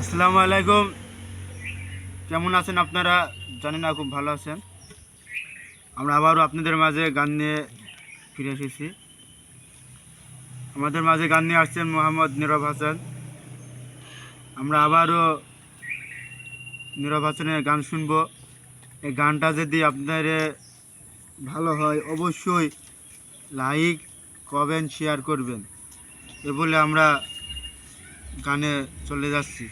আসসালামু আলাইকুম। কেমন আছেন আপনারা? জানি না, খুব ভালো আছেন। আমরা আবারও আপনাদের মাঝে গান নিয়ে ফিরে এসেছি। আমাদের মাঝে গান নিয়ে আসছেন মোহাম্মদ নীরব হাসান। আমরা আবারও নীরব হাসানের গান শুনব। এই গানটা যদি আপনাদের ভালো হয়, অবশ্যই লাইক, কমেন্ট, শেয়ার করবেন। এ বলে আমরা গানে চলে যাচ্ছি।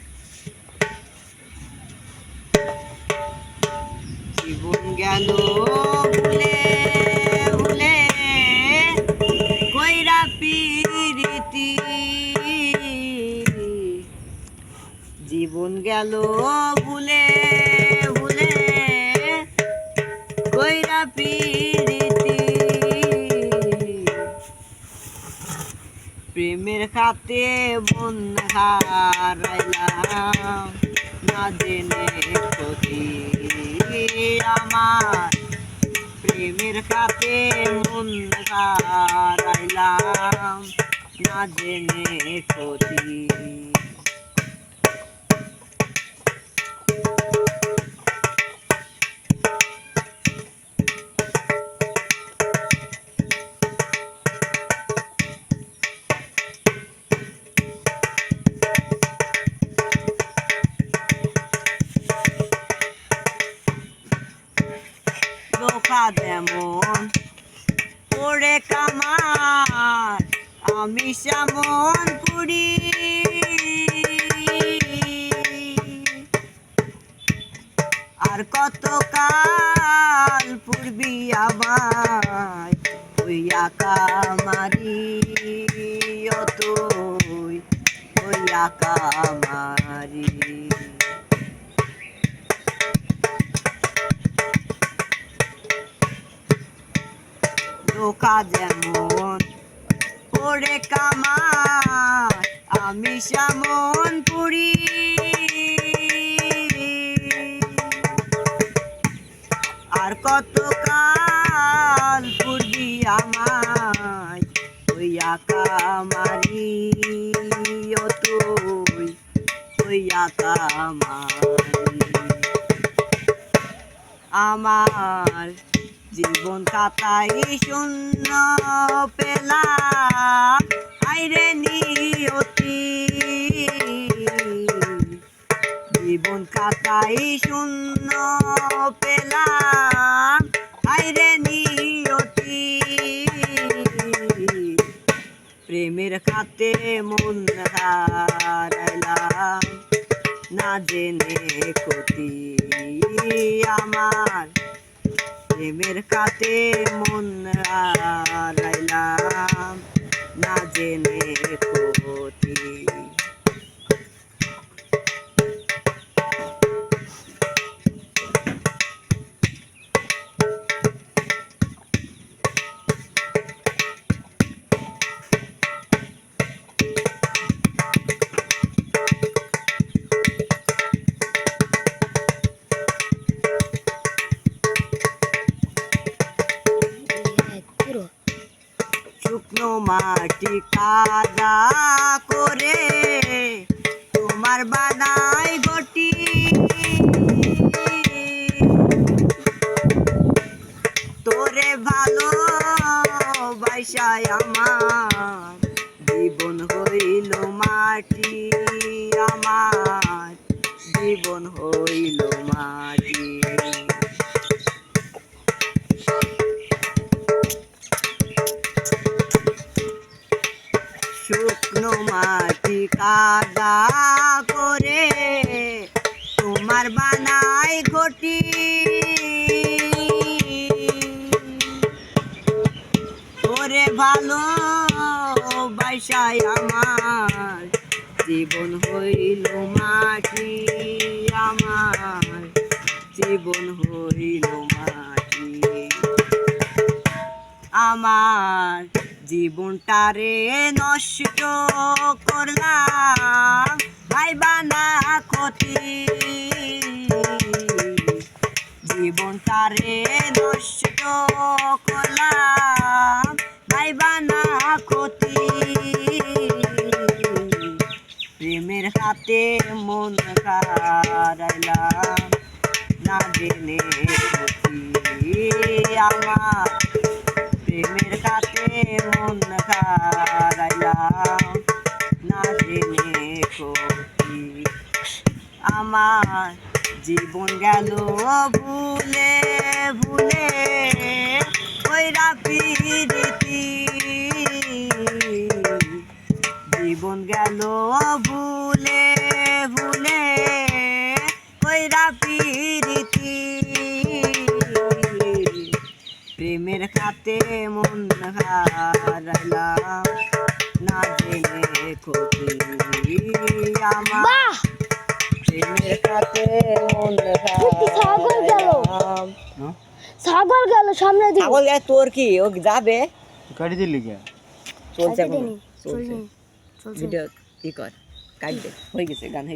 জীবন গেল ভুলে ভুলে কইরা পিরিতি। জীবন গেল ভুলে ভুলে কইরা পিরিতি। প্রেমের খাতে মন হারাইলাম, না জেনে ক্ষতি। আমার প্রেমের কাছে মন হারাইলাম না জেনে ক্ষতি লোকা যেমন ওরে কামার আমি সেমন পুরি আর কত কাল পূর্বি আবার ওই আকামারি অতই ওই আকামারি ধোকা যেমন ওরে কামার আমি সেমন পুরি। আর কত কাল পূর্বি আমায়, ওই আকামারি তুই, ওই আকামারি আমার জীবন কাটাই শূন্য পেলাম। আইরে নিয়তি। জীবন কাটাই শূন্য পেলাম। আইরে নিয়তি। প্রেমের খাতে মন হারাইলাম। না জেনে ক্ষতি আমার। প্রেমের কাতে মন আর না জেনে মাটি কাদা করে তোমার বানাই গটি তোরে ভালো বাইসায় আমার জীবন হইল মাটি, আমার জীবন হইল মাটি। কাদা করে তোমার বানাই ঘটি। তোরে ভালো বাইসায় আমার জীবন হইল মাটি আমার। জীবন হইল মাটি আমার। জীবনটারে নষ্ট করলাম ভাইবা না ক্ষতি। জীবনটারে নষ্ট করলাম ভাইবা না ক্ষতি। প্রেমের হাতে মন হারাইলাম, না জেনে আমার আমার জীবন গেল ভুলে ভুলে। ওইরা পিরিতি। জীবন গেল ভুলে ভুলে। ওইরা পিরিতি। প্রেমের খাতে মন হারাইলাম। না জেনে ক্ষতি আমার বাহ! প্রেমের মন ছাগল গেল। হারাইলাম। ছাগল গেল সামনে দিকে। বলে তোর কি? ও যাবে? গাড়ি দিলি কে চলছে চলছে। ভিডিও কি কর কাট দে। হয়ে গেছে গান হয়ে